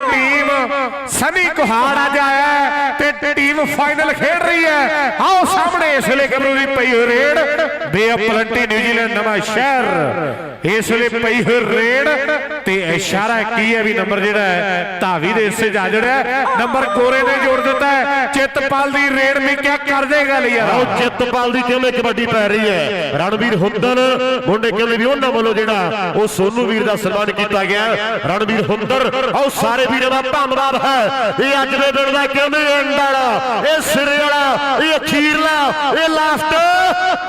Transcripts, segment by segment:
Team Sunny ਕੁਹਾੜ ਅੱਜ ਆਇਆ ਤੇ ਟੀਮ ਫਾਈਨਲ ਖੇਡ ਰਹੀ ਹੈ। ਆਓ ਸਾਹਮਣੇ ਇਸ ਵੇਲੇ ਗੱਭਰੂ ਦੀ ਪਈ ਹੋਈ ਰੇਡ। ਬੇ ਪਲੰਟੀ ਨਿਊਜ਼ੀਲੈਂਡ ਨਵਾਂ ਸ਼ਹਿਰ। ਇਸ ਵੇਲੇ ਪਈ ਹੋਈ ਰੇਡ ਤੇ ਇਸ਼ਾਰਾ ਕੀ ਹੈ ਵੀ ਨੰਬਰ ਜਿਹੜਾ ਹੈ, ਧਾਵੀ ਦੇ ਹਿੱਸੇ ਜਾ ਜੜਿਆ ਨੰਬਰ ਗੋਰੇ ਨੇ ਜੋੜ ਦਿੱਤਾ ਚਿੱਤਪਾਲ ਦੀ ਰੇਡ ਵੀ ਕਿਆ ਕਰ ਦੇਗਾ ਲਈ ਆਓ ਚਿੱਤਪਾਲ ਦੀ ਕਹਿੰਦੇ ਕਬੱਡੀ ਪੈ ਰਹੀ ਹੈ? ਰਣਵੀਰ ਹੁੰਦਲ ਮੁੰਡੇ ਕਹਿੰਦੇ ਵੀ ਉਹਨਾਂ ਵੱਲੋਂ ਜਿਹੜਾ, ਉਹ ਸੋਨੂ ਵੀਰ ਦਾ ਸਨਮਾਨ ਕੀਤਾ ਗਿਆ। ਹੈ। ਰਣਵੀਰ ਹੁੰਦਲ ਆਓ ਸਾਰੇ ਵੀਰਾਂ ਦਾ ਧੰਨਵਾਦ ਹੈ। ਇਹ ਅੱਜ ਦੇ ਦਿਨ ਦਾ ਕਹਿੰਦੇ ਐਂਡ ਵਾਲਾ? ਇਹ ਸਿਰੇ ਵਾਲਾ, ਇਹ ਅਖੀਰਲਾ, ਇਹ ਲਾਸਟ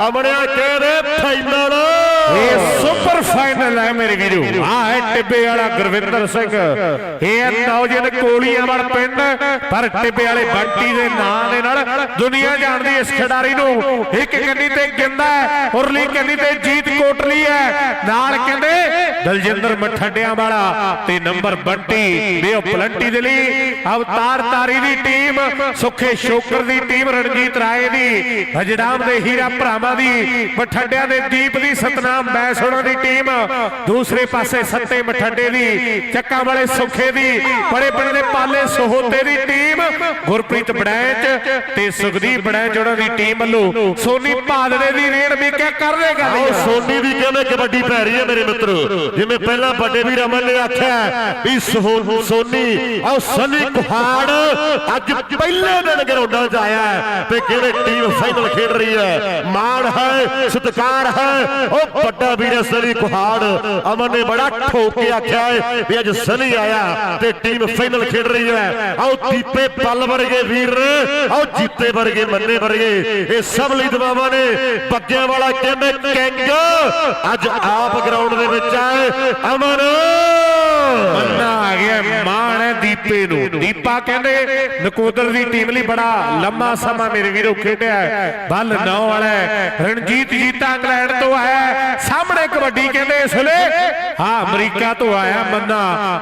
ਅਮਣਿਆ ਕਹਿੰਦੇ ਫਾਈਨਲ ਇਹ ਸੁਪਰ ਫਾਈਨਲ ਹੈ ਮੇਰੇ ਵੀਰੋ। ਆ ਹੈ ਟਿੱਬੇ ਵਾਲਾ ਗੁਰਵਿੰਦਰ ਸਿੰਘ। ਇਹ ਹੈ ਨੌਜਵਾਨ ਕੋਲੀਆਂ ਵਾਲ ਪਿੰਡ। ਪਰ ਟਿੱਬੇ ਵਾਲੇ ਬੰਟੀ ਦੇ ਨਾਂ ਦੇ ਨਾਲ ਦੁਨੀਆ ਜਾਣਦੀ ਇਸ ਖਿਡਾਰੀ ਨੂੰ। ਇੱਕ ਕੰਨੀ ਤੇ ਗਿੰਦਾ ਉਰਲੀ ਕੰਨੀ ਤੇ ਜੀਤ ਕੋਟਲੀ ਹੈ। ਨਾਲ ਕਹਿੰਦੇ ਦਲਜਿੰਦਰ ਮਠੰਡਿਆਂ ਵਾਲਾ ਤੇ ਨੰਬਰ ਬੰਟੀ ਬੇਓ ਪਲੰਟੀ ਦੇ ਲਈ ਅਵਤਾਰ ਤਾਰੀ ਦੀ ਟੀਮ, ਸੁਖੇ ਸ਼ੋਕਰ ਦੀ ਟੀਮ, ਰਣਜੀਤ ਰਾਏ ਦੀ ਹਜਰਾਮ ਦੇ ਹੀਰਾ ਭਰਾਵਾਂ ਦੀ, ਮਠੰਡਿਆਂ ਦੇ ਦੀਪ ਦੀ ਸਤਨਾਮ ਬੈਸੋਣਾ ਦੀ ਟੀਮ, ਦੂਸਰੇ ਪਾਸੇ ਸੱਤੇ ਮਠੰਡੇ ਦੀ, ਚੱਕਾਂ ਵਾਲੇ ਸੁਖੇ ਦੀ ਬੜੇ ਬੜੇ ਦੇ ਪਾਲੇ ਸੋਹਤੇ ਦੀ ਟੀਮ, ਗੁਰਪ੍ਰੀਤ ਬੜੈਚ ਤੇ ਸੁਖਦੀਪ ਬੜੈਚ ਉਹਨਾਂ ਦੀ ਟੀਮ ਵੱਲੋਂ ਸੋਨੀ ਭਾਦੜੇ ਦੀ ਰੇਡ ਵੀ ਕਿਆ ਕਰ ਦੇਗਾ ਸੋਨੀ ਦੀ ਕਹਿੰਦੇ ਕਬੱਡੀ ਪੈ ਰਹੀ ਹੈ ਮੇਰੇ ਮਿੱਤਰੋ। ਜਿਵੇਂ ਪਹਿਲਾਂ ਵੱਡੇ ਵੀਰ ਅਮਨ ਨੇ ਆਖਿਆ ਵੀ ਸੋਨੀ ਆਓ ਸਨੀ ਕੁਹਾੜ ਅੱਜ ਪਹਿਲੇ ਦਿਨ ਗਰਾਊਂਡਾਂ 'ਚ ਆਇਆ ਤੇ ਕਹਿੰਦੇ ਟੀਮ ਫਾਈਨਲ ਖੇਡ ਰਹੀ ਹੈ? ਮਾਣ ਹੈ, ਸਤਿਕਾਰ ਹੈ। ਉਹ ਵੱਡਾ ਵੀਰ ਸਨੀ ਕੁਹਾੜ। ਅਮਨ ਨੇ ਬੜਾ ਠੋਕ ਕੇ ਆਖਿਆ ਹੈ ਵੀ ਅੱਜ ਸਨੀ ਆਇਆ ਤੇ ਟੀਮ ਫਾਈਨਲ ਖੇਡ ਰਹੀ ਹੈ। ਆਓ ਦੀਪੇ ਪੱਲ ਵਰਗੇ ਵੀਰ, ਆਓ ਜੀਤੇ ਵਰਗੇ ਮੰਨੇ ਵਰਗੇ। ਇਹ ਸਭ ਲਈ ਦਵਾਵਾਂ ਨੇ। ਬੱਗਿਆਂ ਵਾਲਾ ਕਹਿੰਦੇ, ਕਿੰਗ ਅੱਜ ਆਪ ਗਰਾਊਂਡ ਦੇ ਵਿੱਚ ਆਏ ਅਮਨ। ਮੰਨਾ ਆ ਗਿਆ ਮਾਣ ਹੈ ਦੀਪੇ ਨੂੰ। ਦੀਪਾ ਕਹਿੰਦੇ, ਨਕੋਦਰ ਦੀ ਟੀਮ ਲਈ ਬੜਾ ਲੰਮਾ ਸਮਾਂ ਮੇਰੇ ਵੀਰੋ ਖੇਡਿਆ ਬੱਲ ਨੌ ਵਾਲਾ ਰਣਜੀਤ ਜੀਤਾ ਇੰਗਲੈਂਡ ਤੋਂ ਆਇਆ ਸਾਹਮਣੇ ਕਬੱਡੀ ਕਹਿੰਦੇ ਇਸ ਵੇਲੇ, ਹਾਂ, ਅਮਰੀਕਾ ਤੋਂ ਆਇਆ ਮੰਨਾ।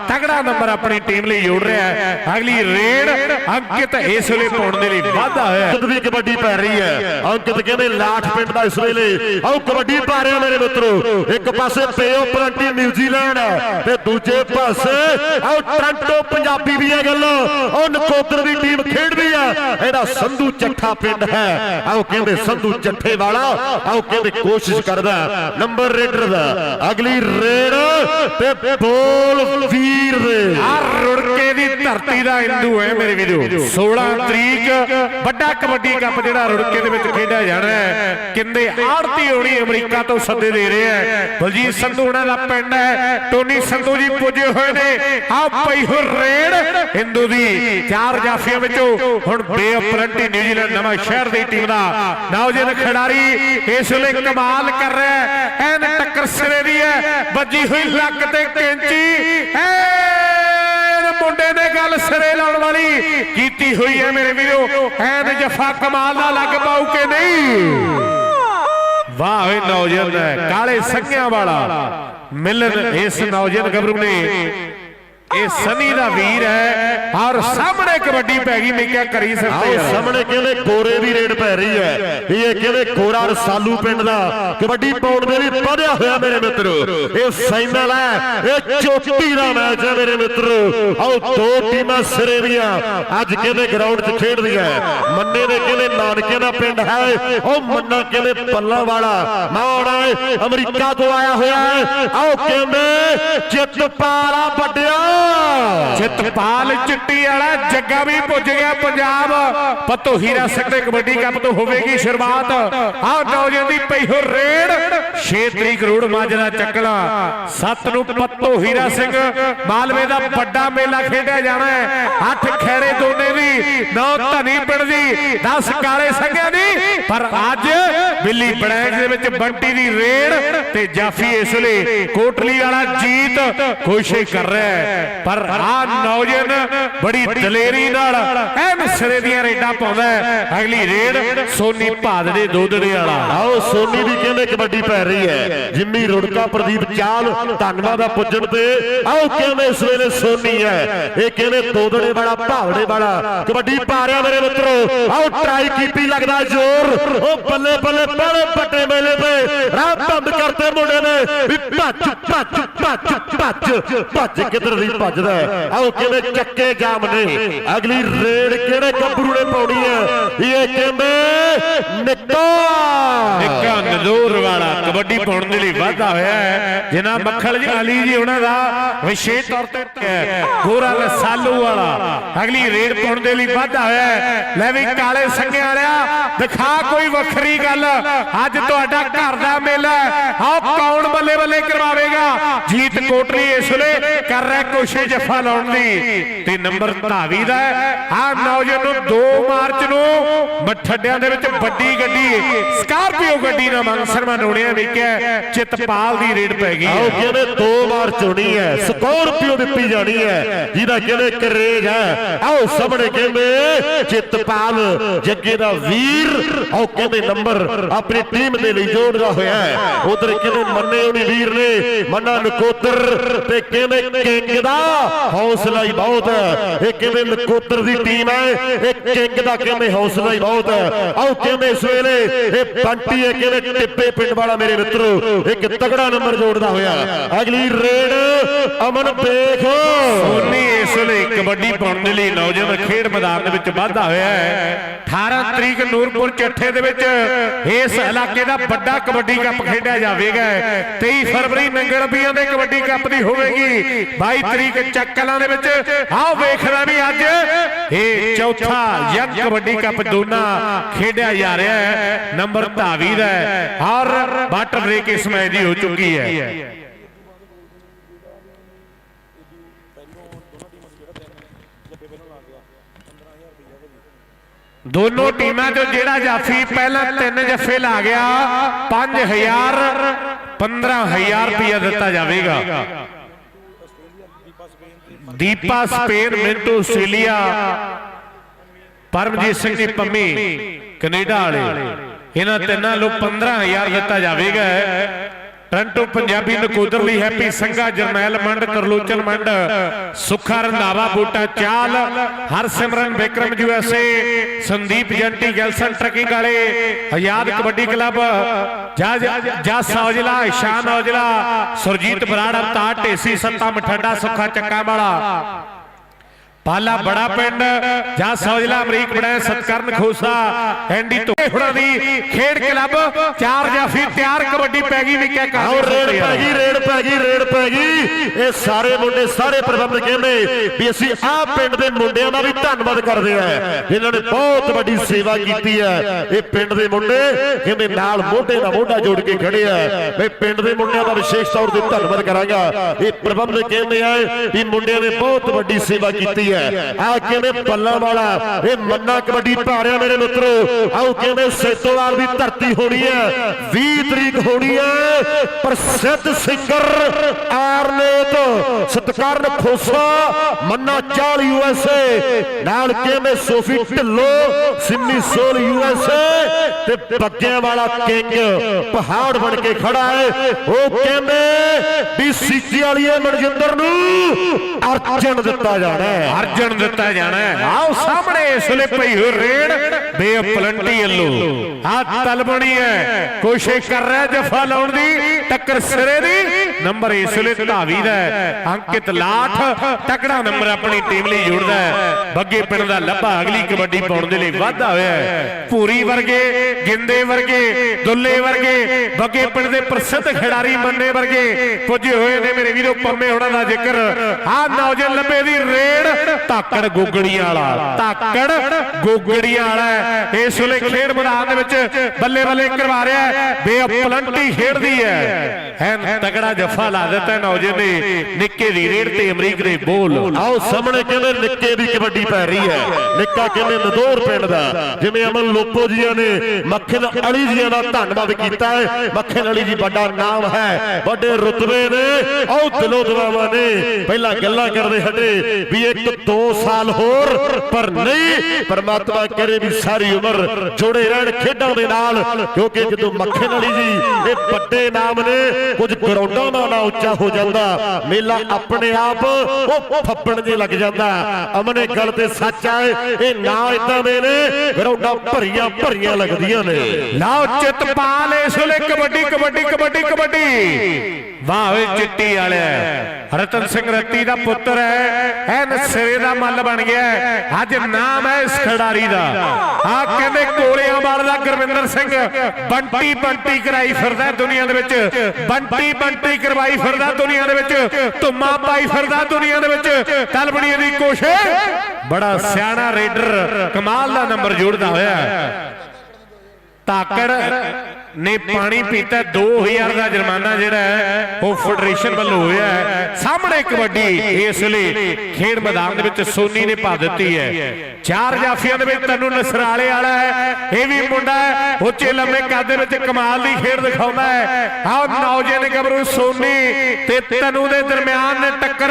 ਤਗੜਾ ਨੰਬਰ ਆਪਣੀ ਟੀਮ ਲਈ ਜੋੜ ਰਿਹਾ ਹੈ। ਅਗਲੀ ਰੇਡ ਅੰਕਿਤ ਇਸ ਵੇਲੇ ਪਾਉਣ ਦੇ ਲਈ ਵਾਧਾ ਹੋਇਆ ਹੈ। ਅੰਕਿਤ ਦੀ ਕਬੱਡੀ ਪੈ ਰਹੀ ਹੈ। ਅੰਕਿਤ ਕਹਿੰਦੇ ਲਾਠ ਪਿੰਡ ਦਾ ਇਸ ਵੇਲੇ। ਆਓ ਕਬੱਡੀ ਪਾ ਰਿਹਾ ਮੇਰੇ ਮਿੱਤਰੋ। ਇੱਕ ਪਾਸੇ ਪੇਓ ਪਲੰਟੀ ਨਿਊਜ਼ੀਲੈਂਡ ਤੇ ਦੂਜੇ ਪਾਸੇ ਆਓ ਟ੍ਰਾਂਟੋ ਪੰਜਾਬੀ ਵੀ ਹੈ ਗੱਲ, ਉਹ ਨਕੋਦਰ ਦੀ ਟੀਮ ਖੇਡਦੀ ਆ। ਇਹਦਾ ਸੰਧੂ ਚੱਠਾ ਪਿੰਡ ਹੈ। ਆਓ ਕਹਿੰਦੇ ਸੰਧੂ ਚੱਠੇ ਵਾਲਾ ਆਓ ਕਹਿੰਦੇ ਕੋਸ਼ਿਸ਼ ਕਰਦਾ। ਨੰਬਰ ਰੇਡਰ ਦਾ। ਅਗਲੀ ਰੇਡ ਤੇ ਬੋਲ ਵੀਰ ਦੇ। ਆ ਰੁੜਕੇ ਦੀ ਧਰਤੀ ਦਾ ਹਿੰਦੂ ਹੈ ਮੇਰੇ ਵੀਰੋ। 16 ਤਰੀਕ, ਵੱਡਾ ਕਬੱਡੀ ਕੱਪ ਜਿਹੜਾ ਰੁੜਕੇ ਦੇ ਵਿੱਚ ਖੇਡਿਆ ਜਾਣਾ ਹੈ। ਕਿੰਦੇ ਆੜਤੀ ਹੋਣੀ ਅਮਰੀਕਾ ਤੋਂ ਸੱਦੇ ਦੇ ਰਹੇ ਹੈ। ਬਲਜੀਤ ਸੰਧੂ ਉਹਨਾਂ ਦਾ ਪਿੰਡ ਹੈ। ਟੋਨੀ ਸੰਧੂ ਜੀ ਪੁੱਜ ਹੋਏ ਨੇ। ਆ ਪਈ ਹੋ ਰੇਡ ਹਿੰਦੂ ਦੀ। ਚਾਰ ਜਾਫੀਆਂ ਵਿੱਚੋਂ ਹੁਣ ਬੇਅਪਰੰਟੀ ਨਿਊਜ਼ੀਲੈਂਡ ਨਵਾਂ ਸ਼ਹਿਰ ਦੀ ਟੀਮ ਦਾ। ਨੌਜਵਾਨ ਖਿਡਾਰੀ ਇਸ ਵੇਲੇ ਕਮਾਲ ਕਰ ਰਿਹਾ ਹੈ। ਐਨ ਟੱਕਰ ਸਿਰੇ ਦੀ ਹੈ। ਵੱਜੀ ਹੋਈ ਲੱਕ ਤੇ ਕੈਂਚੀ। ਐਨ ਮੁੰਡੇ ਨੇ ਗੱਲ ਸਿਰੇ ਲਾਉਣ ਵਾਲੀ ਕੀਤੀ ਹੋਈ ਹੈ ਮੇਰੇ ਵੀਰੋ। ਐਨ ਜਫਾ ਕਮਾਲ ਦਾ ਲੱਗ ਪਾਉ ਕਿ ਨਹੀਂ? ਵਾਹ ਓਏ ਨੌਜਵਾਨ ਕਾਲੇ ਸੰਗਿਆਂ ਵਾਲਾ। ਮਿਲਨ ਇਸ ਨੌਜਵਾਨ ਗੱਭਰੂ ਨੇ। ਇਹ ਸਨੀ ਦਾ ਵੀਰ ਹੈ। ਔਰ ਸਾਹਮਣੇ ਕਬੱਡੀ ਪੈ ਗਈ ਮੈਂ ਕਿਆ ਕਰੀ ਸਕਦੇ ਯਾਰ ਸਾਹਮਣੇ ਕਹਿੰਦੇ ਕੋਰੇ ਦੀ ਰੇਡ ਪੈ ਰਹੀ ਹੈ? ਵੀ ਇਹ ਕਹਿੰਦੇ ਕੋਰਾ ਰਸਾਲੂ ਪਿੰਡ ਦਾ ਕਬੱਡੀ ਪਾਉਣ ਦੇ ਲਈ ਵਧਿਆ ਹੋਇਆ ਮੇਰੇ ਮਿੱਤਰੋ। ਇਹ ਫਾਈਨਲ ਹੈ। ਇਹ ਚੋਟੀ ਦਾ ਮੈਚ ਹੈ ਮੇਰੇ ਮਿੱਤਰੋ। ਆਓ ਦੋ ਟੀਮਾਂ ਸਿਰੇ ਦੀਆਂ। ਅੱਜ ਕਹਿੰਦੇ ਗਰਾਊਂਡ 'ਚ ਖੇਡਦੀਆਂ? ਮੰਨੇ ਦੇ ਕਹਿੰਦੇ ਨਾਨਕੇ ਦਾ ਪਿੰਡ ਹੈ? ਉਹ ਮੰਨਾ ਕਹਿੰਦੇ ਪੱਲਾ ਵਾਲਾ? ਮਾਣਾ ਅਮਰੀਕਾ ਤੋਂ ਆਇਆ ਹੋਇਆ ਹੈ। ਆਓ ਕਹਿੰਦੇ ਚਿੱਤਪਾਲਾ ਵੱਡਿਆ। ਚਿਤਪਾਲ ਚਿੱਟੀ ਵਾਲਾ ਜੱਗਾ ਵੀ ਪੁੱਜ ਗਿਆ ਪੰਜਾਬ। ਪੱਤੋ ਹੀਰਾ ਸਿੰਘ ਕਬੱਡੀ ਕੱਪ ਤੋਂ ਹੋਵੇਗੀ ਸ਼ੁਰੂਆਤ। ਆਹ ਨੌਜਵਾਨ ਦੀ ਪਈ ਹੋ ਰੇਡ। 6 ਤਰੀਕ ਰੋਡ ਮਾਜਰਾ ਚੱਕਲਾ 7 ਨੂੰ ਪੱਤੋ ਹੀਰਾ ਸਿੰਘ। ਮਾਲਵੇ ਦਾ ਵੱਡਾ ਮੇਲਾ ਖੇਡਿਆ ਜਾਣਾ ਹੈ। 8 ਖੈਰੇ ਦੋਨੇ ਦੀ 9 ਧਨੀ ਪਿੰਡ ਦੀ। 10 ਕਾਲੇ ਸੰਘਿਆਂ ਦੀ। ਪਰ ਅੱਜ ਬਿੱਲੀ ਬੜੈਂਗ ਦੇ ਵਿੱਚ ਬੰਟੀ ਦੀ ਰੇਡ ਤੇ ਜਾਫੀ ਇਸ ਲਈ ਕੋਟਲੀ ਵਾਲਾ ਜੀਤ ਕੋਸ਼ਿਸ਼ ਕਰ ਰਿਹਾ ਹੈ। ਪਰ ਆ ਨੌਜਵਾਨ ਬੜੀ ਦਲੇਰੀ ਨਾਲ ਐਨ ਸਿਰੇ ਦੀਆਂ ਰੇਡਾਂ ਪਾਉਂਦਾ ਹੈ। ਅਗਲੀ ਰੇਡ ਸੋਨੀ ਭਾਦੜੇ ਦੋਦੜੇ ਵਾਲਾ। ਆਓ ਸੋਨੀ ਦੀ ਕਹਿੰਦੇ ਕਬੱਡੀ ਪੈ ਰਹੀ ਹੈ। ਜਿੰਮੀ ਰੁੜਕਾ ਪ੍ਰਦੀਪ ਚਾਲ ਧੰਨਵਾਦ ਆ ਪੁੱਜਣ ਤੇ। ਆਓ ਕਹਿੰਦੇ ਇਸ ਵੇਲੇ ਸੋਨੀ ਹੈ। ਇਹ ਕਹਿੰਦੇ ਦੋਦੜੇ ਵਾਲਾ ਭਾਵੜੇ ਵਾਲਾ। ਕਬੱਡੀ ਪਾ ਰਿਹਾ ਮੇਰੇ ਮਿੱਤਰੋ। ਆਓ ਟਰਾਈ ਕੀਤੀ ਲੱਗਦਾ ਜ਼ੋਰ। ਉਹ ਬੱਲੇ ਬੱਲੇ ਬੜੇ ਵੱਡੇ ਮੇਲੇ ਤੇ ਰਾਹ ਬੰਦ ਕਰਤੇ ਮੁੰਡੇ ਨੇ। ਵੀ ਭੱਜ ਭੱਜ ਭੱਜ ਭੱਜ। ਭੱਜ ਕਿਧਰ ਦੀ ਭੱਜਦਾ ਹੈ। ਆਓ ਕਿਵੇਂ ਚੱਕੇ ਜਾਮ ਨੇ। ਅਗਲੀ ਰੇਡ ਕਿਹੜੇ ਗੱਭਰੂ ਨੇ ਪਾਉਣੀ ਹੈ? ਇਹ ਕਹਿੰਦੇ ਨਿੱਕਾ। ਨਿੱਕਾ ਨਜ਼ੂਰ ਵਾਲਾ। ਕਬੱਡੀ ਪਾਉਣ ਦੇ ਲਈ ਵਾਧਾ ਹੋਇਆ ਹੈ। ਜਿਨ੍ਹਾਂ ਮੱਖਲ ਜੀ, ਅਲੀ ਜੀ ਉਹਨਾਂ ਦਾ ਵਿਸ਼ੇਸ਼ ਤੌਰ ਤੇ ਹੈ। ਗੋਰਾ ਰਸਾਲੂ ਵਾਲਾ। ਅਗਲੀ ਰੇਡ ਪਾਉਣ ਦੇ ਲਈ ਵਾਧਾ ਹੋਇਆ ਹੈ। ਲੈ ਵੀ ਕਾਲੇ ਸੰਗੇ ਵਾਲਿਆ, ਦਿਖਾ ਕੋਈ ਵੱਖਰੀ ਗੱਲ। ਅੱਜ ਤੁਹਾਡਾ ਘਰ ਦਾ ਮੇਲਾ ਆਓ ਕੌਣ ਬੱਲੇ ਬੱਲੇ ਕਰਵਾਵੇਗਾ? ਜੀਤ ਕੋਟਲੀ ਇਸ ਵੇਲੇ ਕਰ ਰਿਹਾ ਕੋਸ਼ਿਸ਼ ਜਫਾ ਲਾਉਣ ਦੀ। ਤੇ ਨੰਬਰ ਧਾਵੀ ਦਾ ਆ ਨੌਜਵਾਨ ਨੂੰ 2 ਮਾਰਚ ਨੂੰ ਮਠੱਡਿਆਂ ਦੇ ਵਿੱਚ ਵੱਡੀ ਗੱਡੀ, ਸਕਾਰਪੀਓ ਗੱਡੀ ਨਾਲ ਮੰਗ ਸਨਮਾਨ ਹੋਣਿਆ ਵਿਕਿਆ ਚਿਤਪਾਲ ਦੀ ਰੇਡ ਪੈ ਗਈ ਆਓ ਕਹਿੰਦੇ ਦੋ ਵਾਰ ਚੁਣੀ ਹੈ। ਸਕੋਰਪੀਓ ਦਿੱਤੀ ਜਾਣੀ ਹੈ। ਜਿਹਦਾ ਕਹਿੰਦੇ ਕਰੇਜ ਹੈ। ਆਓ ਸਾਹਮਣੇ ਕਹਿੰਦੇ ਚਿਤਪਾਲ ਜੱਗੇ ਦਾ ਵੀਰ। ਆਓ ਕਹਿੰਦੇ ਨੰਬਰ ਆਪਣੀ ਟੀਮ ਦੇ ਲਈ ਜੋੜਦਾ ਹੋਇਆ ਹੈ। ਉਧਰ ਕਹਿੰਦੇ ਮੰਨੇ ਹੋਣੀ ਵੀਰ ਨੇ। ਮੰਨਾ ਨਕੋਦਰ ਤੇ ਕਹਿੰਦੇ ਕਿੰਗ ਦਾ ਹੌਸਲਾ ਹੀ ਬਹੁਤ ਹੈ। ਇਹ ਕਹਿੰਦੇ ਨਕੋਦਰ ਦੀ ਟੀਮ ਹੈ, ਇਹ ਕਿੰਗ ਦਾ ਕਹਿੰਦੇ ਹੌਸਲਾ ਹੀ ਬਹੁਤ ਹੈ। ਆਓ ਕਹਿੰਦੇ ਇਸ ਵੇਲੇ ਇਹ ਬੰਟੀ ਹੈ ਕਹਿੰਦੇ ਟਿੱਪੇ ਪਿੰਡ ਵਾਲਾ ਮੇਰੇ ਮਿੱਤਰੋ, ਇੱਕ ਤਗੜਾ ਨੰਬਰ ਜੋੜਦਾ ਹੋਇਆ। ਅਗਲੀ ਰੇਡ, ਅਮਨ ਬੇਖ। ਸੋਨੀ ਇਸ ਵੇਲੇ ਕਬੱਡੀ ਪਾਉਣ ਦੇ ਲਈ ਨੌਜਵਾਨ ਖੇਡ ਮੈਦਾਨ ਦੇ ਵਿੱਚ ਵਾਧਾ ਹੋਇਆ ਹੈ। 18 ਤਰੀਕ ਨੂਰਪੁਰ ਚੱਠੇ ਦੇ ਵਿੱਚ ਇਸ ਇਲਾਕੇ ਦਾ ਵੱਡਾ ਕਬੱਡੀ ਕੱਪ ਖੇਡਿਆ ਜਾਵੇਗਾ। 23 ਫਰਵਰੀ ਨੰਗਲਬੀਆਂ ਦੇ ਕਬੱਡੀ ਕੱਪ ਦੀ ਹੋਵੇਗੀ। 22 ਤਰੀਕ ਚੱਕਲਾਂ ਦੇ ਵਿੱਚ। ਆਓ ਵੇਖਦਾ ਵੀ ਅੱਜ। ਇਹ ਚੌਥਾ ਯੰਗ ਕਬੱਡੀ ਕੱਪ ਦੋਨਾ ਖੇਡਿਆ ਜਾ ਰਿਹਾ ਹੈ। ਨੰਬਰ ਧਾਵੀ ਦਾ ਹੈ। ਔਰ ਵਾਟਰ ਬ੍ਰੇਕ ਇਸ ਮੈਚ ਦੀ ਹੋ ਚੁੱਕੀ ਹੈ। ਦੋਨੋਂ ਟੀਮਾਂ ਚੋਂ ਜਿਹੜਾ ਜਾਫੀ ਪਹਿਲਾਂ ਤਿੰਨ ਜੱਫੇ ਲਾ ਗਿਆ। 5000 15000 ਰੁਪਇਆ ਦਿੱਤਾ ਜਾਵੇਗਾ। Deepa Spain Mintu Australia Paramjit Singh ji Pammi Canada ਵਾਲੇ। ਇਹਨਾਂ ਤਿੰਨਾਂ ਨੂੰ 15000 ਦਿੱਤਾ ਜਾਵੇਗਾ। ਟ੍ਰਾਂਟੋ ਪੰਜਾਬੀ ਨਕੋਦਰ ਲਈ ਹੈਪੀ ਸੰਘਾ, ਜਰਨੈਲ ਮੰਡ ਕਰਲੋਚਲ ਮੰਡ, ਸੁੱਖਾ ਰੰਧਾਵਾ, ਬੂਟਾ ਚਾਲ, ਹਰਸਿਮਰਨ ਵਿਕਰਮ ਯੂਐਸਏ ਸੰਦੀਪ ਜੰਟੀ ਗੈਲਸਨ ਟਰਕਿੰਗ ਵਾਲੇ, ਆਜ਼ਾਦ ਕਬੱਡੀ ਕਲੱਬ ਜਸ ਔਜਲਾ ਇਸ਼ਾਨ ਔਜਲਾ, ਸੁਰਜੀਤ ਬਰਾੜ, ਅਵਤਾਰ ਢੇਸੀ, ਸੱਤਾ ਮਠੱਡਾ, ਸੁੱਖਾ ਚੱਕਾ ਵਾਲਾ ਪਾਲਾ ਬੜਾ ਪਿੰਡ ਜਾਂ ਸੌਜਲਾ ਅਮਰੀਕ ਬੜਾ ਸਤਕਰਨ ਖੋਸਾ ਐਂਡੀ ਤੋਂ ਹੁਣਾਂ ਦੀ ਖੇਡ ਕਲੱਬ ਚਾਰ ਜਾਫੀ ਤਿਆਰ ਕਬੱਡੀ ਪੈ ਗਈ ਨਿੱਕਿਆ ਆਓ ਰੇਡ ਪੈ ਗਈ ਰੇਡ ਪੈ ਗਈ ਰੇਡ ਪੈ ਗਈ। ਇਹ ਸਾਰੇ ਮੁੰਡੇ ਸਾਰੇ ਪ੍ਰਬੰਧਕ ਕਹਿੰਦੇ ਵੀ ਅਸੀਂ ਆਹ ਪਿੰਡ ਦੇ ਮੁੰਡਿਆਂ ਦਾ ਵੀ ਧੰਨਵਾਦ ਕਰਦੇ ਆ ਜਿਨ੍ਹਾਂ ਨੇ ਬਹੁਤ ਵੱਡੀ ਸੇਵਾ ਕੀਤੀ ਹੈ। ਇਹ ਪਿੰਡ ਦੇ ਮੁੰਡੇ ਕਹਿੰਦੇ ਨਾਲ ਮੋਢੇ ਨਾਲ ਮੋਢਾ ਜੋੜ ਕੇ ਖੜੇ ਆ। ਵੀ ਪਿੰਡ ਦੇ ਮੁੰਡਿਆਂ ਦਾ ਵਿਸ਼ੇਸ਼ ਤੌਰ ਤੇ ਧੰਨਵਾਦ ਕਰਾਂਗਾ। ਇਹ ਪ੍ਰਬੰਧਕ ਕਹਿੰਦੇ ਆ ਵੀ ਮੁੰਡਿਆਂ ਨੇ ਬਹੁਤ ਵੱਡੀ ਸੇਵਾ ਕੀਤੀ ਹੈ। ਆ ਕਿਵੇਂ ਪੱਲਾ ਵਾਲਾ ਇਹ ਮੰਨਾ ਕਬੱਡੀ ਭਾਰਿਆ ਮੇਰੇ ਮਿੱਤਰੋ। ਆਓ ਕਹਿੰਦੇ ਸੈਤੋਵਾਲ ਦੀ ਧਰਤੀ ਹੋਣੀ ਹੈ। 20 ਤਰੀਕ ਹੋਣੀ ਹੈ। ਪ੍ਰਸਿੱਧ ਸਿੰਗਰ ਆਰਨੇਤ ਸਤਕਾਰਨ ਖੋਸਾ, ਮੰਨਾ ਚਾਲ ਯੂਐਸਏ ਨਾਲ ਕਹਿੰਦੇ ਸੋਫੀ ਢਿੱਲੋ, ਸਿੰਮੀ ਸੋਲ ਯੂਐਸਏ ਤੇ ਬੱਗਿਆਂ ਵਾਲਾ ਕਿੰਗ ਪਹਾੜ ਬਣ ਕੇ ਖੜਾ ਹੈ। ਉਹ ਕਹਿੰਦੇ ਵੀ ਸੀਚੀ ਵਾਲੀਏ ਮਨਜਿੰਦਰ ਨੂੰ ਅਰਜਨ ਦਿੱਤਾ ਜਾਣਾ ਹੈ। ਅਰਜਨ ਦਿੱਤਾ ਜਾਣਾ ਆਓ ਸਾਹਮਣੇ ਇਸ ਵੇਲੇ ਪਈ ਹੋਈ ਰੇਡ। ਬੇਪਲੰਟੀ ਵੱਲੋਂ। ਆ ਤਲਬਣੀ ਹੈ। ਕੋਸ਼ਿਸ਼ ਕਰ ਰਿਹਾ ਜਫਾ ਲਾਉਣ ਦੀ। ਟੱਕਰ ਸਿਰੇ ਦੀ। ਨੰਬਰ ਇਸ ਵੇਲੇ ਧਾਵੀ ਦਾ ਅੰਕਿਤ ਲਾਠ। ਤਕੜਾ ਨੰਬਰ ਆਪਣੀ ਟੀਮ ਲਈ ਜੋੜਦਾ ਬੱਗੇ ਪਿੰਡ ਦਾ ਲੱਭਾ। ਅਗਲੀ ਕਬੱਡੀ ਪਾਉਣ ਦੇ ਲਈ ਵਾਧਾ ਹੋਇਆ ਹੈ। ਪੂਰੀ ਵਰਗੇ, ਗਿੰਦੇ ਵਰਗੇ, ਦੁੱਲੇ ਵਰਗੇ, ਬੱਗੇ ਪਿੰਡ ਦੇ ਪ੍ਰਸਿੱਧ ਖਿਡਾਰੀ ਮੰਨੇ ਵਰਗੇ ਪੁੱਜੇ ਹੋਏ ਨੇ ਮੇਰੇ ਵੀਰੋ ਪੰਮੇ ਹੋਣਾ ਦਾ ਜ਼ਿਕਰ। ਆ ਨੌਜਵਾਨ ਲੱਭੇ ਦੀ ਰੇਡ। ਧਾਕੜ ਗੋਗੜੀਆਂ ਵਾਲਾ। ਧਾਕੜ ਗੋਗੜੀਆਂ ਵਾਲਾ ਇਸ ਵੇਲੇ ਖੇਡ ਮੈਦਾਨ ਦੇ ਵਿੱਚ ਬੱਲੇ ਬੱਲੇ ਕਰਵਾ ਰਿਹਾ ਹੈ। ਬੇਅਪਲੰਟੀ ਖੇਡਦੀ ਹੈ। ਐਨ ਤਗੜਾ ਜਫਾ ਲਾ ਦਿੱਤਾ ਨੌਜਵਾਨ ਨੇ। ਨਿੱਕੇ ਦੀ ਰੇਡ ਤੇ ਅਮਰੀਕ ਦੇ ਬੋਲ। ਆਓ ਸਾਹਮਣੇ ਕਹਿੰਦੇ ਨਿੱਕੇ ਦੀ ਕਬੱਡੀ ਪੈ ਰਹੀ ਹੈ। ਨਿੱਕਾ ਕਹਿੰਦੇ ਨਦੌਰ ਪਿੰਡ ਦਾ। ਜਿਵੇਂ ਅਮਨ ਲੋਪੋ ਜੀਆਂ ਨੇ ਮੱਖਣ ਅਲੀ ਜੀਆਂ ਦਾ ਧੰਨਵਾਦ ਕੀਤਾ ਹੈ। ਮੱਖਣ ਅਲੀ ਜੀ ਵੱਡਾ ਨਾਮ ਹੈ। ਵੱਡੇ ਰੁਤਬੇ ਨੇ। ਆਓ ਦਿਲੋਂ ਦੁਆਵਾਂ ਨੇ। ਪਹਿਲਾਂ ਗੱਲਾਂ ਕਰਦੇ ਹਟੇ ਵੀ ਇੱਕ ਦੋ ਸਾਲ ਹੋਰ, ਪਰ ਨਹੀਂ। ਪਰਮਾਤਮਾ ਕਰੇ ਵੀ ਸਾਰੀ ਉਮਰ ਜੁੜੇ ਰਹਿਣ ਖੇਡਾਂ ਦੇ ਨਾਲ। ਕਿਉਂਕਿ ਜਦੋਂ ਮੱਖਣ ਅਲੀ ਜੀ ਇਹ ਵੱਡੇ ਨਾਮ ਨੇ ਕੁਝ ਗਰਾਊਂਡਾਂ ਦਾ ਨਾ ਉੱਚਾ ਹੋ ਜਾਂਦਾ। ਮੇਲਾ ਆਪਣੇ ਆਪ ਉਹ ਫੱਪਣ ਜੇ ਲੱਗ ਜਾਂਦਾ। ਅਮਨੇ ਗੱਲ ਤੇ ਸੱਚ ਆਏ ਇਹ ਨਾ ਇਦਾਂ ਦੇ ਨੇ ਗਰਾਊਂਡਾਂ ਭਰੀਆਂ ਭਰੀਆਂ ਲੱਗਦੀਆਂ ਨੇ। ਲਓ ਚਿਤਪਾਲ ਇਸ ਵੇਲੇ ਕਬੱਡੀ ਕਬੱਡੀ ਕਬੱਡੀ ਕਬੱਡੀ। ਵਾਹ ਓਏ ਚਿੱਟੀ ਵਾਲਿਆ ਰਤਨ ਸਿੰਘ ਰੱਤੀ ਦਾ ਪੁੱਤਰ ਹੈ। ਐਨ ਸਿਰੇ ਦਾ ਮੱਲ ਬਣ ਗਿਆ। ਅੱਜ ਨਾਮ ਹੈ ਇਸ ਖਿਡਾਰੀ ਦਾ। ਆ ਕਹਿੰਦੇ ਕੋਲਿਆਂ ਵਾਲ ਦਾ ਗੁਰਵਿੰਦਰ ਸਿੰਘ। ਬੰਟੀ ਬੰਟੀ ਕਰਾਈ ਫਿਰਦਾ ਦੁਨੀਆ ਦੇ ਵਿੱਚ। ਬੰਟੀ ਬੰਟੀ ਕਰਵਾਈ ਫਿਰਦਾ ਦੁਨੀਆ ਦੇ ਵਿੱਚ। ਧੁੰਮਾ ਪਾਈ ਫਿਰਦਾ ਦੁਨੀਆ ਦੇ ਵਿੱਚ। ਤਲਬੜੀ ਦੀ ਕੋਸ਼ਿਸ਼। ਬੜਾ ਸਿਆਣਾ ਰੇਡਰ ਕਮਾਲ ਦਾ ਨੰਬਰ ਜੋੜਦਾ ਹੋਇਆ ਹੈ। ਤਾਕੜ। ਨੇ ਪਾਣੀ ਪੀਤਾ 2000 ਦਾ ਜੁਰਮਾਨਾ ਜਿਹੜਾ ਹੈ, ਉਹ ਫੈਡਰੇਸ਼ਨ ਵੱਲੋਂ ਹੋਇਆ ਹੈ। ਸਾਹਮਣੇ ਕਬੱਡੀ ਇਸ ਲਈ ਖੇਡ ਮੈਦਾਨ ਦੇ ਵਿੱਚ ਸੋਨੀ ਨੇ ਪਾ ਦਿੱਤੀ ਹੈ। ਚਾਰ ਜਾਫੀਆਂ ਦੇ ਵਿੱਚ ਤੈਨੂੰ ਨਸਰਾਲੇ ਵਾਲਾ ਹੈ, ਇਹ ਵੀ ਮੁੰਡਾ ਹੈ, ਉੱਚੇ ਲੰਮੇ ਕੱਦ ਦੇ ਵਿੱਚ ਕਮਾਲ ਦੀ ਖੇਡ ਦਿਖਾਉਂਦਾ ਹੈ। ਆਹ ਨੌਜਵਾਨ ਗੱਭਰੂ ਸੋਨੀ ਤੇ ਤਨੂ ਦੇ ਦਰਮਿਆਨ ਨੇ ਟੱਕਰ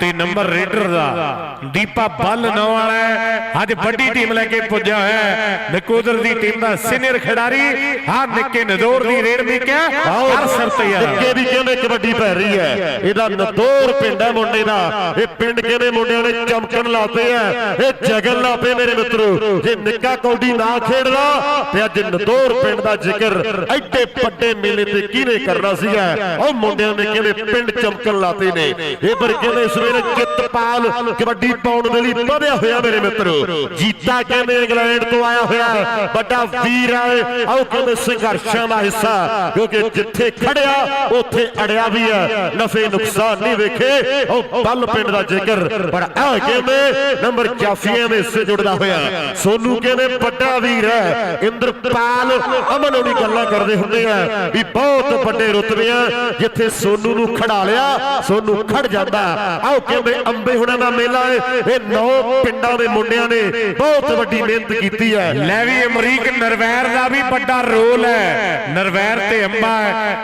ਤੇ ਨੰਬਰ ਰੇਡਰ ਦਾ ਦੀਪਾ ਬੱਲ ਨੌ ਵਾਲਾ ਅੱਜ ਵੱਡੀ ਟੀਮ ਲੈ ਕੇ ਪੁੱਜਿਆ ਹੋਇਆ ਹੈ। ਨਕੋਦਰ ਦੀ ਟੀਮ ਦਾ ਸੀਨੀਅਰ ਖਿਡਾਰੀ ਆ ਨਿੱਕੇ ਨਦੌਰ ਦੀ ਰੇਡ ਮਿਕਿਆ ਹਰ ਸਿਰ ਤਿਆਰ ਨਿੱਕੇ ਦੀ ਕਹਿੰਦੇ ਕਬੱਡੀ ਪੈ ਰਹੀ ਹੈ। ਇਹਦਾ ਨਦੌਰ ਪਿੰਡ ਹੈ ਮੁੰਡੇ ਦਾ। ਇਹ ਪਿੰਡ ਕਹਿੰਦੇ ਮੁੰਡਿਆਂ ਨੇ ਚਮਕਣ ਲਾਤੇ ਆ? ਇਹ ਜਗਨ ਲਾਪੇ ਮੇਰੇ ਮਿੱਤਰੋ ਜੇ ਨਿੱਕਾ ਕੌਡੀ ਨਾ ਖੇਡਦਾ ਤੇ ਅੱਜ ਨਦੌਰ ਪਿੰਡ ਦਾ ਜ਼ਿਕਰ ਐਡੇ ਵੱਡੇ ਮੇਲੇ ਤੇ ਕਿਹਨੇ ਕਰਨਾ ਸੀਗਾ? ਉਹ ਮੁੰਡਿਆਂ ਨੇ ਕਹਿੰਦੇ ਪਿੰਡ ਚਮਕਣ ਲਾਤੇ ਨੇ? ਇਹ ਪਰ ਕਹਿੰਦੇ ਇਸ ਵੇਲੇ ਚਿੱਤਪਾਲ ਕਬੱਡੀ ਪਾਉਣ ਦੇ ਲਈ ਵਧਿਆ ਹੋਇਆ ਮੇਰੇ ਮਿੱਤਰੋ। ਜੀਤਾ ਕਹਿੰਦੇ ਇੰਗਲੈਂਡ ਤੋਂ ਆਇਆ ਹੋਇਆ। ਵੱਡਾ ਵੀਰ ਹੈ ਆਓ ਕਹਿੰਦੇ ਸੰਘਰਸ਼ਾਂ ਦਾ ਹਿੱਸਾ, ਕਿਉਂਕਿ ਜਿੱਥੇ ਖੜਿਆ, ਉੱਥੇ ਅੜਿਆ ਵੀ ਹੈ। ਨਫੇ ਨੁਕਸਾਨ ਨਹੀਂ ਵੇਖੇ। ਉਹ ਬੱਲ ਪਿੰਡ ਦਾ ਜ਼ਿਕਰ, ਪਰ ਆ ਕਹਿੰਦੇ ਨੰਬਰ ਜਾਫੀਆਂ ਦੇ ਹਿੱਸੇ ਜੁੜਦਾ ਹੋਇਆ। ਸੋਨੂ ਕਹਿੰਦੇ ਵੱਡਾ ਵੀਰ ਹੈ। ਇੰਦਰਪਾਲ ਅਮਨ ਹੋਣੀ ਗੱਲਾਂ ਕਰਦੇ ਹੁੰਦੇ ਆ ਵੀ ਬਹੁਤ ਵੱਡੇ ਰੁਤਬੇ ਆ। ਜਿੱਥੇ ਸੋਨੂ ਨੂੰ ਖੜਾ ਲਿਆ, ਸੋਨੂ ਖੜ ਜਾਂਦਾ। ਆਓ ਕਿਵੇਂ ਅੰਬੇ ਹੁਣਾਂ ਦਾ ਮੇਲਾ ਹੈ। ਇਹ ਨੌ ਪਿੰਡਾਂ ਦੇ ਮੁੰਡਿਆਂ ਨੇ ਬਹੁਤ ਵੱਡੀ ਮਿਹਨਤ ਕੀਤੀ ਹੈ। ਲੈ ਵੀ ਅਮਰੀਕ ਨਰਵੈਰ ਦਾ ਵੀ ਵੱਡਾ ਰੋਲ ਹੈ। ਨਰਵੈਰ ਤੇ ਅੰਬਾ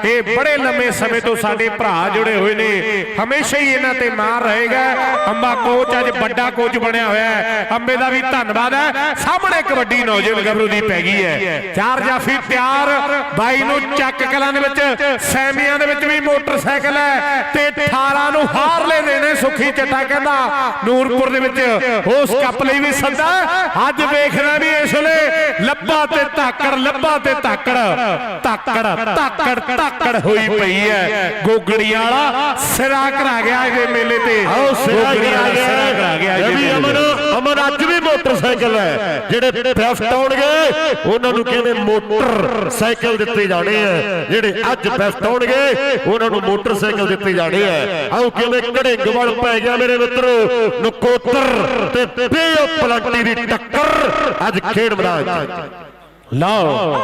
ਇਹ ਬੜੇ ਲੰਮੇ ਸਮੇਂ ਤੋਂ ਸਾਡੇ ਭਰਾ ਜੁੜੇ ਹੋਏ ਨੇ। ਹਮੇਸ਼ਾ ਹੀ ਇਹਨਾਂ ਤੇ ਮਾਰ ਰਹੇਗਾ। ਅੰਬਾ ਕੋਚ ਅੱਜ ਵੱਡਾ ਕੋਚ ਬਣਿਆ ਹੋਇਆ ਹੈ। ਅੰਬੇ ਦਾ ਵੀ ਧੰਨਵਾਦ ਹੈ। ਸਾਹਮਣੇ ਕਬੱਡੀ ਨੌਜਵਾਨ ਗੱਭਰੂ ਦੀ ਪੈ ਗਈ ਹੈ। ਚਾਰ ਜਾਫੀ ਤਿਆਰ। ਬਾਈ ਨੂੰ ਚੱਕ ਕਲਾਂ ਦੇ ਵਿੱਚ, ਸੈਮੀਆਂ ਦੇ ਵਿੱਚ ਵੀ ਮੋਟਰਸਾਈਕਲ ਹੈ ਤੇ 18 ਨੂੰ ਹਾਰ ਲੈ ਦੇਣੇ ਸੁਖੀ ਚੱਟਾ ਕਹਿੰਦਾ। ਨੂਰਪੁਰ ਦੇ ਵਿੱਚ ਉਸ ਕੱਪ ਲਈ ਵੀ ਸੱਦਾ। ਅੱਜ ਵੇਖਦਾ ਵੀ ਇਸ ਵੇਲੇ ਲੱਭਾ ਤੇ ਧਾਕੜ, ਲੱਭਾ ਤੇ ਧਾਕੜ। ਧਾਕੜ ਧਾਕੜ ਧਾਕੜ ਹੋਈ ਪਈ ਹੈ। ਗੋਗੜੀਆਂ ਵਾਲਾ ਸਿਰਾ ਕਰਾ ਗਿਆ ਇਹਦੇ ਮੇਲੇ ਤੇ। ਆਓ ਸਿਰਾ ਕਰਾ ਗਿਆ। ਇਹ ਵੀ ਅਮਨ। ਅਮਨ ਅੱਜ ਵੀ ਮੋਟਰਸਾਈਕਲ ਹੈ। ਜਿਹੜੇ ਬੈਫਟ ਆਉਣਗੇ ਉਹਨਾਂ ਨੂੰ ਕਹਿੰਦੇ ਮੋਟਰ ਸਾਈਕਲ ਦਿੱਤੇ ਜਾਣੇ ਆ ਜਿਹੜੇ ਅੱਜ ਬੈਫਟ ਆਉਣਗੇ ਉਹਨਾਂ ਨੂੰ ਮੋਟਰਸਾਈਕਲ ਦਿੱਤੇ ਜਾਣੇ ਆ ਆਓ ਕਹਿੰਦੇ ਘੜੇਂਗਵਲ ਪੈ ਗਿਆ ਮੇਰੇ ਮਿੱਤਰੋ। ਨਕੋਤਰ ਤੇ ਪਲੰਟੀ ਦੀ ਟੱਕਰ ਅੱਜ ਖੇਡ ਮੈਦਾਨ 'ਚ। ਲਓ।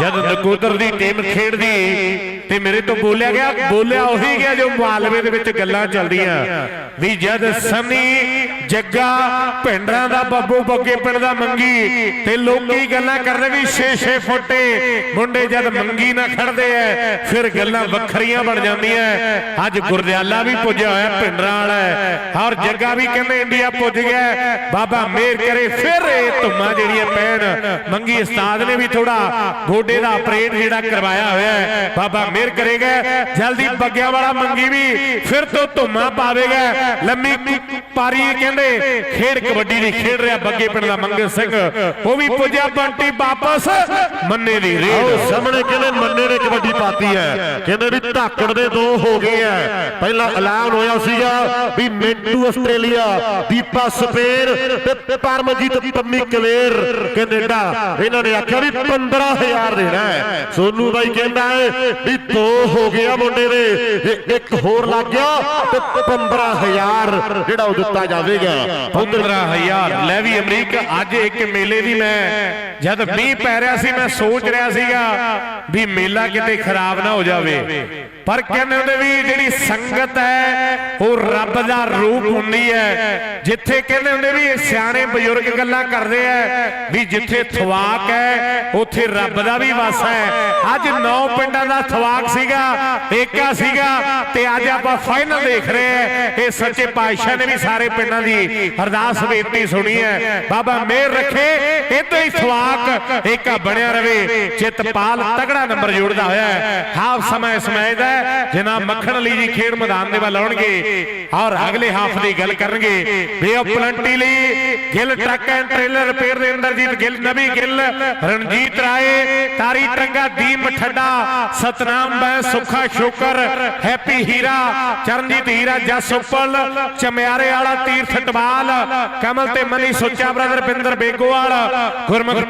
ਜਦ ਨਕੋਦਰ ਦੀ ਟੀਮ ਖੇਡਦੀ, ਤੇ ਮੇਰੇ ਤੋਂ ਬੋਲਿਆ ਗਿਆ, ਬੋਲਿਆ ਉਹੀ ਗਿਆ ਜੋ ਮਾਲਵੇ ਦੇ ਵਿੱਚ ਗੱਲਾਂ ਚੱਲਦੀਆਂ। ਵੀ ਜਦ ਸਮੀ ਜੱਗਾ ਭਿੰਡਰਾਂ ਦਾ ਬੱਬੂ ਬੱਗੇ ਪਿੰਡ ਦਾ ਮੰਗੀ ਤੇ ਲੋਕੀ ਗੱਲਾਂ ਕਰਦੇ ਵੀ 6-6 ਫੁੱਟੇ ਮੁੰਡੇ ਜਦ ਮੰਗੀ ਨਾ ਖੜਦੇ ਐ, ਫਿਰ ਗੱਲਾਂ ਵੱਖਰੀਆਂ ਬਣ ਜਾਂਦੀਆਂ ਅੱਜ ਗੁਰਦਿਆਲਾ ਵੀ ਪੁੱਜਿਆ ਹੋਇਆ ਪਿੰਡਰਾਂ ਵਾਲਾ ਹੈ। ਜੱਗਾ ਵੀ ਕਹਿੰਦੇ ਇੰਡੀਆ ਪੁੱਜ ਗਿਆ ਬਾਬਾ ਮੇਰ ਕਰੇ, ਫਿਰ ਇਹ ਧੁੰਮਾਂ ਜਿਹੜੀਆਂ ਪੈਣ। ਮੰਗੀ ਉਸਤਾਦ ਨੇ ਵੀ ਥੋੜਾ ਗੋਡੇ ਦਾ ਆਪਰੇਟ ਜਿਹੜਾ ਕਰਵਾਇਆ ਹੋਇਆ ਬਾਬਾ ਮੇਰ ਕਰੇਗਾ ਜਲਦੀ ਬੱਗਿਆਂ ਵਾਲਾ ਮੰਗੀ ਵੀ ਫਿਰ ਤੋਂ ਧੁੰਮਾਂ ਪਾਵੇਗਾ ਲੰਮੀ ਪਾਰੀ ਕਹਿੰਦੇ ਖੇਡ ਕਬੱਡੀ ਦੀ ਖੇਡ ਰਿਹਾ ਬੱਗੇ ਪਿੰਡ ਦਾ ਮੰਗੇ ਸਿੰਘ। ਉਹ ਵੀ ਪੁੱਜਿਆ ਬੰਟੀ ਵਾਪਸ, ਮੰਨੇ ਦੀ ਆਓ ਰੇਡ ਸਾਹਮਣੇ ਕਹਿੰਦੇ ਮੰਨੇ ਨੇ ਕਬੱਡੀ ਪਾਤੀ ਹੈ। ਕਹਿੰਦੇ ਵੀ ਧਾਕੜ ਦੇ ਦੋ ਹੋ ਗਏ ਆ ਪਹਿਲਾਂ ਐਲਾਨ ਹੋਇਆ ਸੀਗਾ ਵੀ ਮਿੰਟੂ ਆਸਟ੍ਰੇਲੀਆ, ਦੀਪਾ ਸਪੇਨ ਤੇ ਪਰਮਜੀਤ ਪੰਮੀ ਕਲੇਰ ਕੈਨੇਡਾ। ਇਹਨਾਂ ਨੇ ਆਖਿਆ ਵੀ 15000 ਦੇਣਾ ਹੈ। ਸੋਨੂ ਬਾਈ ਕਹਿੰਦਾ ਹੈ ਵੀ ਦੋ ਹੋ ਗਿਆ ਮੁੰਡੇ ਦੇ। ਇੱਕ ਹੋਰ ਲੱਗ ਗਿਆ ਤੇ 15000 ਜਿਹੜਾ ਉਹ ਦਿੱਤਾ ਜਾਵੇਗਾ। 15000 ਲੈ ਵੀ ਅਮਰੀਕ ਅੱਜ ਇੱਕ ਮੇਲੇ ਦੀ ਮੈਂ ਜਦ ਮੀਂਹ ਪੈ ਰਿਹਾ ਸੀ ਮੈਂ ਸੋਚ ਰਿਹਾ ਸੀਗਾ ਵੀ ਮੇਲਾ ਕਿਤੇ ਖਰਾਬ ਨਾ ਹੋ ਜਾਵੇ। ਪਰ ਕਹਿੰਦੇ ਹੁੰਦੇ ਵੀ ਜਿਹੜੀ ਸੰਗਤ ਹੈ ਉਹ ਰੱਬ ਦਾ ਰੂਪ ਹੁੰਦੀ ਹੈ। ਜਿੱਥੇ ਕਹਿੰਦੇ ਹੁੰਦੇ ਵੀ ਸਿਆਣੇ ਬਜ਼ੁਰਗ ਗੱਲਾਂ ਕਰਦੇ ਆ ਵੀ ਜਿੱਥੇ ਥਵਾਕ ਹੈ ਉੱਥੇ ਰੱਬ ਦਾ ਵੀ ਵਾਸ ਹੈ। ਅੱਜ ਨੌ ਪਿੰਡਾਂ ਦਾ ਥਵਾਕ ਸੀਗਾ ਏਕਾ ਸੀਗਾ ਤੇ ਅੱਜ ਆਪਾਂ ਫਾਈਨਲ ਦੇਖ ਰਹੇ ਹਾਂ ਇਹ ਸੱਚੇ ਪਾਤਸ਼ਾਹ ਨੇ ਵੀ ਸਾਰੇ ਪਿੰਡਾਂ ਦੀ ਦੀ ਅਰਦਾਸ ਬੇਨਤੀ ਸੁਣੀ ਹੈ। ਬਾਬਾ ਮਿਹਰ ਰੱਖੇ ਇਦਾਂ ਹੀ ਸਵਾਕ ਇੱਕ ਬਣਿਆ ਰਵੇ। ਚਿਤਪਾਲ ਤਗੜਾ ਨੰਬਰ ਜੋੜਦਾ ਹੋਇਆ ਹਾਫ ਸਮਾਂ ਇਸ ਮੈਚ ਦਾ ਹੈ। ਜਿਨ੍ਹਾਂ ਮੱਖਣ ਲਈ ਜੀ ਖੇਡ ਮੈਦਾਨ ਦੇ ਵੱਲ ਆਉਣਗੇ ਔਰ ਅਗਲੇ ਹਾਫ ਦੀ ਗੱਲ ਕਰਨਗੇ। ਆਫ ਪਲੰਟੀ ਲਈ Gill truck and trailer repair ਦੇ ਅੰਦਰਜੀਤ ਗਿੱਲ ਨਵੀ ਗਿੱਲ ਰਣਜੀਤ ਰਾਏ ਤਾਰੀ ਟੰਗਾ ਦੀਪ ਠੱਡਾ ਸਤਨਾਮ ਬੈ ਸੁੱਖਾ ਸ਼ੋਕਰ ਹੈਪੀ ਹੀਰਾ ਚਰਨਜੀਤ ਹੀਰਾ ਜਸ ਉੱਪਲ ਚਮਿਆਰੇ ਵਾਲਾ ਤੀਰਥ ਟਵਾਲ ਕਮਲ ਤੇ ਮਨੀ ਸੁੱਚਾ ਬ੍ਰਦਰ ਪਿੰਦਰ ਬੇਗੋਵਾਲ। ਗੁਰਮੁਖ